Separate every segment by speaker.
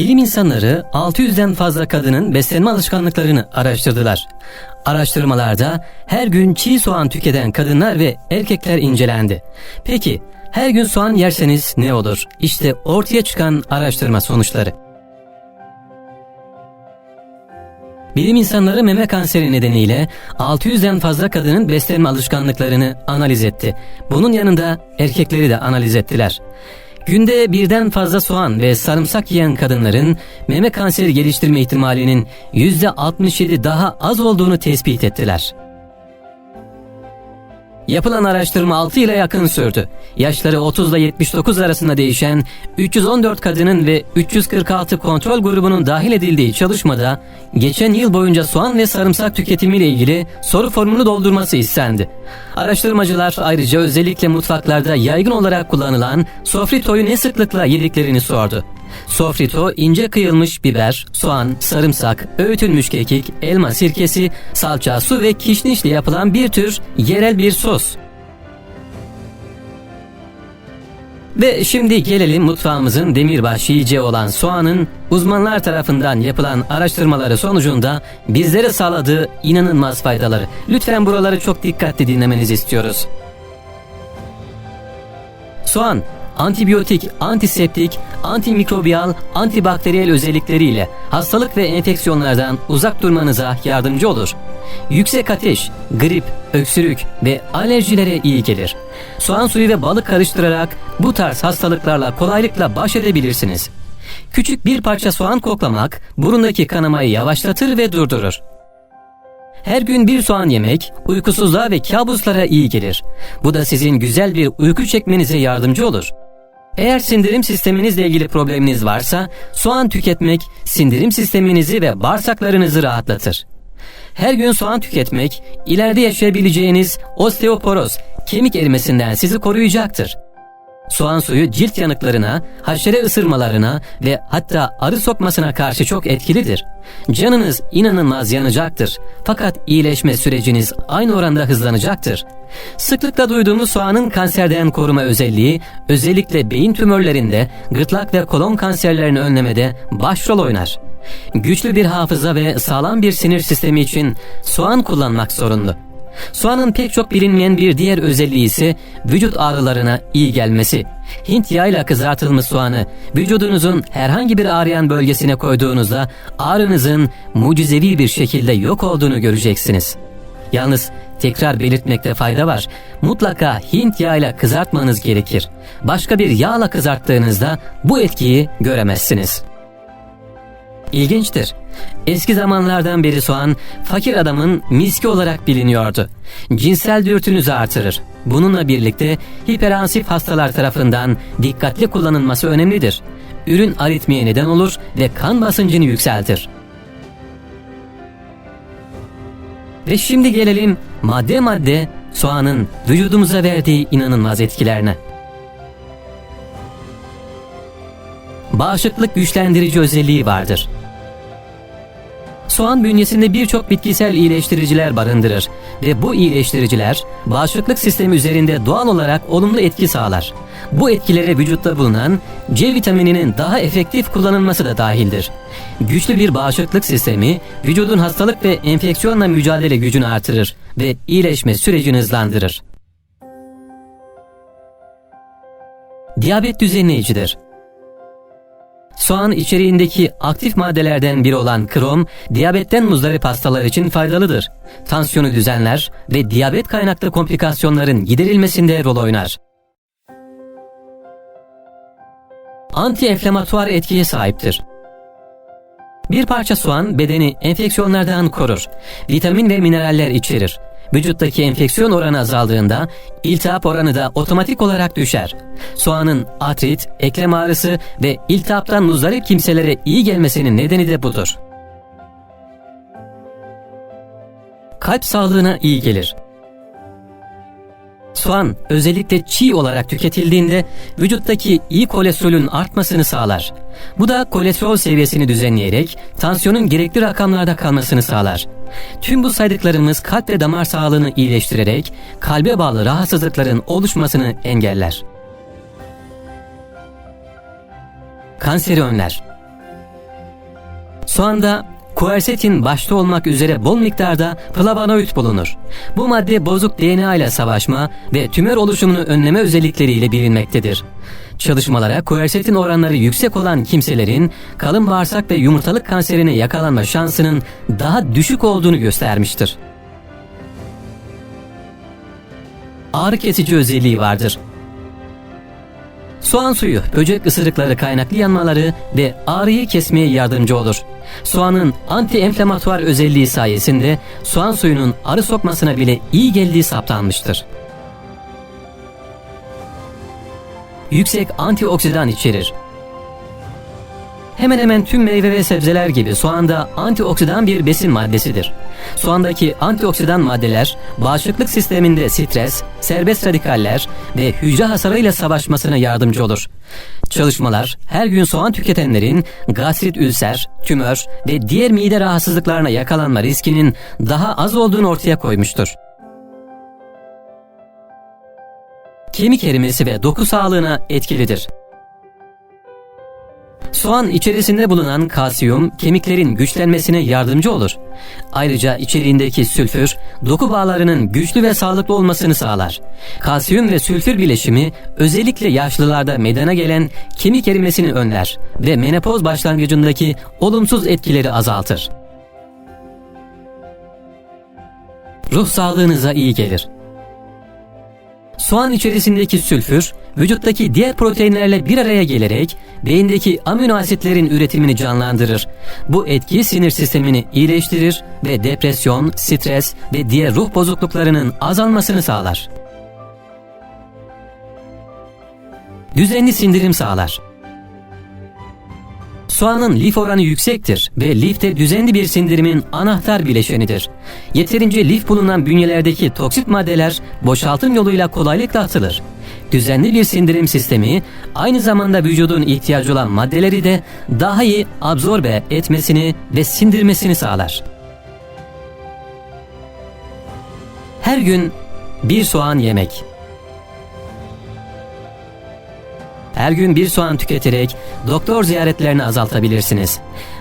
Speaker 1: Bilim insanları 600'den fazla kadının beslenme alışkanlıklarını araştırdılar. Araştırmalarda her gün çiğ soğan tüketen kadınlar ve erkekler incelendi. Peki her gün soğan yerseniz ne olur? İşte ortaya çıkan araştırma sonuçları. Bilim insanları meme kanseri nedeniyle 600'den fazla kadının beslenme alışkanlıklarını analiz etti. Bunun yanında erkekleri de analiz ettiler. Günde birden fazla soğan ve sarımsak yiyen kadınların meme kanseri geliştirme ihtimalinin %67 daha az olduğunu tespit ettiler. Yapılan araştırma 6 yıla yakın sürdü. Yaşları 30 ile 79 arasında değişen 314 kadının ve 346 kontrol grubunun dahil edildiği çalışmada geçen yıl boyunca soğan ve sarımsak tüketimiyle ilgili soru formunu doldurması istendi. Araştırmacılar ayrıca özellikle mutfaklarda yaygın olarak kullanılan sofritoyu ne sıklıkla yediklerini sordu. Sofrito ince kıyılmış biber, soğan, sarımsak, öğütülmüş kekik, elma sirkesi, salça, su ve kişnişle yapılan bir tür yerel bir sos. Ve şimdi gelelim mutfağımızın demirbaş yiyeceği olan soğanın uzmanlar tarafından yapılan araştırmaları sonucunda bizlere sağladığı inanılmaz faydaları. Lütfen buraları çok dikkatli dinlemenizi istiyoruz. Soğan antibiyotik, antiseptik, antimikrobiyal, antibakteriyel özellikleriyle hastalık ve enfeksiyonlardan uzak durmanıza yardımcı olur. Yüksek ateş, grip, öksürük ve alerjilere iyi gelir. Soğan suyu ve balık karıştırarak bu tarz hastalıklarla kolaylıkla baş edebilirsiniz. Küçük bir parça soğan koklamak burundaki kanamayı yavaşlatır ve durdurur. Her gün bir soğan yemek uykusuzluğa ve kabuslara iyi gelir. Bu da sizin güzel bir uyku çekmenize yardımcı olur. Eğer sindirim sisteminizle ilgili probleminiz varsa soğan tüketmek sindirim sisteminizi ve bağırsaklarınızı rahatlatır. Her gün soğan tüketmek ileride yaşayabileceğiniz osteoporoz, kemik erimesinden sizi koruyacaktır. Soğan suyu cilt yanıklarına, haşere ısırmalarına ve hatta arı sokmasına karşı çok etkilidir. Canınız inanılmaz yanacaktır. Fakat iyileşme süreciniz aynı oranda hızlanacaktır. Sıklıkla duyduğumuz soğanın kanserden koruma özelliği özellikle beyin tümörlerinde, gırtlak ve kolon kanserlerini önlemede başrol oynar. Güçlü bir hafıza ve sağlam bir sinir sistemi için soğan kullanmak zorunlu. Soğanın pek çok bilinmeyen bir diğer özelliği ise vücut ağrılarına iyi gelmesi. Hint yağıyla kızartılmış soğanı vücudunuzun herhangi bir ağrıyan bölgesine koyduğunuzda ağrınızın mucizevi bir şekilde yok olduğunu göreceksiniz. Yalnız tekrar belirtmekte fayda var. Mutlaka Hint yağıyla kızartmanız gerekir. Başka bir yağla kızarttığınızda bu etkiyi göremezsiniz. İlginçtir. Eski zamanlardan beri soğan fakir adamın miski olarak biliniyordu. Cinsel dürtünüzü artırır. Bununla birlikte hiperansif hastalar tarafından dikkatli kullanılması önemlidir. Ürün aritmiye neden olur ve kan basıncını yükseltir. Ve şimdi gelelim madde madde soğanın vücudumuza verdiği inanılmaz etkilerine. Bağışıklık güçlendirici özelliği vardır. Soğan bünyesinde birçok bitkisel iyileştiriciler barındırır ve bu iyileştiriciler bağışıklık sistemi üzerinde doğal olarak olumlu etki sağlar. Bu etkilere vücutta bulunan C vitamininin daha efektif kullanılması da dahildir. Güçlü bir bağışıklık sistemi vücudun hastalık ve enfeksiyonla mücadele gücünü artırır ve iyileşme sürecini hızlandırır. Diyabet düzenleyicidir. Soğan içeriğindeki aktif maddelerden biri olan krom, diyabetten muzdarip hastalar için faydalıdır. Tansiyonu düzenler ve diyabet kaynaklı komplikasyonların giderilmesinde rol oynar. Anti-enflamatuar etkiye sahiptir. Bir parça soğan bedeni enfeksiyonlardan korur. Vitamin ve mineraller içerir. Vücuttaki enfeksiyon oranı azaldığında iltihap oranı da otomatik olarak düşer. Soğanın artrit, eklem ağrısı ve iltihaptan muzdarip kimselere iyi gelmesinin nedeni de budur. Kalp sağlığına iyi gelir. Soğan özellikle çiğ olarak tüketildiğinde vücuttaki iyi kolesterolün artmasını sağlar. Bu da kolesterol seviyesini düzenleyerek tansiyonun gerekli rakamlarda kalmasını sağlar. Tüm bu saydıklarımız kalp ve damar sağlığını iyileştirerek kalbe bağlı rahatsızlıkların oluşmasını engeller. Kanseri önler. Soğanda Quercetin başta olmak üzere bol miktarda flavonoid bulunur. Bu madde bozuk DNA ile savaşma ve tümör oluşumunu önleme özellikleriyle bilinmektedir. Çalışmalara quercetin oranları yüksek olan kimselerin kalın bağırsak ve yumurtalık kanserine yakalanma şansının daha düşük olduğunu göstermiştir. Ağrı kesici özelliği vardır. Soğan suyu, böcek ısırıkları kaynaklı yanmaları ve ağrıyı kesmeye yardımcı olur. Soğanın anti-enflamatuar özelliği sayesinde soğan suyunun arı sokmasına bile iyi geldiği saptanmıştır. Yüksek antioksidan içerir. Hemen hemen tüm meyve ve sebzeler gibi soğanda antioksidan bir besin maddesidir. Soğandaki antioksidan maddeler bağışıklık sisteminde stres, serbest radikaller ve hücre hasarıyla savaşmasına yardımcı olur. Çalışmalar her gün soğan tüketenlerin gastrit ülser, tümör ve diğer mide rahatsızlıklarına yakalanma riskinin daha az olduğunu ortaya koymuştur. Kemik erimesi ve doku sağlığına etkilidir. Soğan içerisinde bulunan kalsiyum kemiklerin güçlenmesine yardımcı olur. Ayrıca içeriğindeki sülfür doku bağlarının güçlü ve sağlıklı olmasını sağlar. Kalsiyum ve sülfür bileşimi özellikle yaşlılarda meydana gelen kemik erimesini önler ve menopoz başlangıcındaki olumsuz etkileri azaltır. Ruh sağlığınıza iyi gelir. Soğan içerisindeki sülfür, vücuttaki diğer proteinlerle bir araya gelerek beyindeki amino asitlerin üretimini canlandırır. Bu etki sinir sistemini iyileştirir ve depresyon, stres ve diğer ruh bozukluklarının azalmasını sağlar. Düzenli sindirim sağlar. Soğanın lif oranı yüksektir ve lif de düzenli bir sindirimin anahtar bileşenidir. Yeterince lif bulunan bünyelerdeki toksit maddeler boşaltım yoluyla kolaylıkla atılır. Düzenli bir sindirim sistemi aynı zamanda vücudun ihtiyacı olan maddeleri de daha iyi absorbe etmesini ve sindirmesini sağlar. Her gün bir soğan yemek. Her gün bir soğan tüketerek doktor ziyaretlerini azaltabilirsiniz.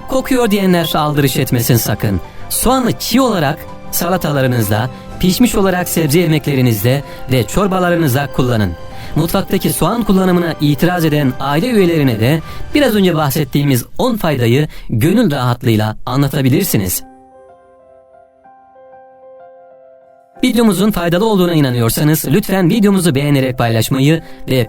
Speaker 1: Kokuyor diyenler aldırış etmesin sakın. Soğanı çiğ olarak salatalarınızda, pişmiş olarak sebze yemeklerinizde ve çorbalarınızda kullanın. Mutfaktaki soğan kullanımına itiraz eden aile üyelerine de biraz önce bahsettiğimiz 10 faydayı gönül rahatlığıyla anlatabilirsiniz. Videomuzun faydalı olduğuna inanıyorsanız lütfen videomuzu beğenerek paylaşmayı ve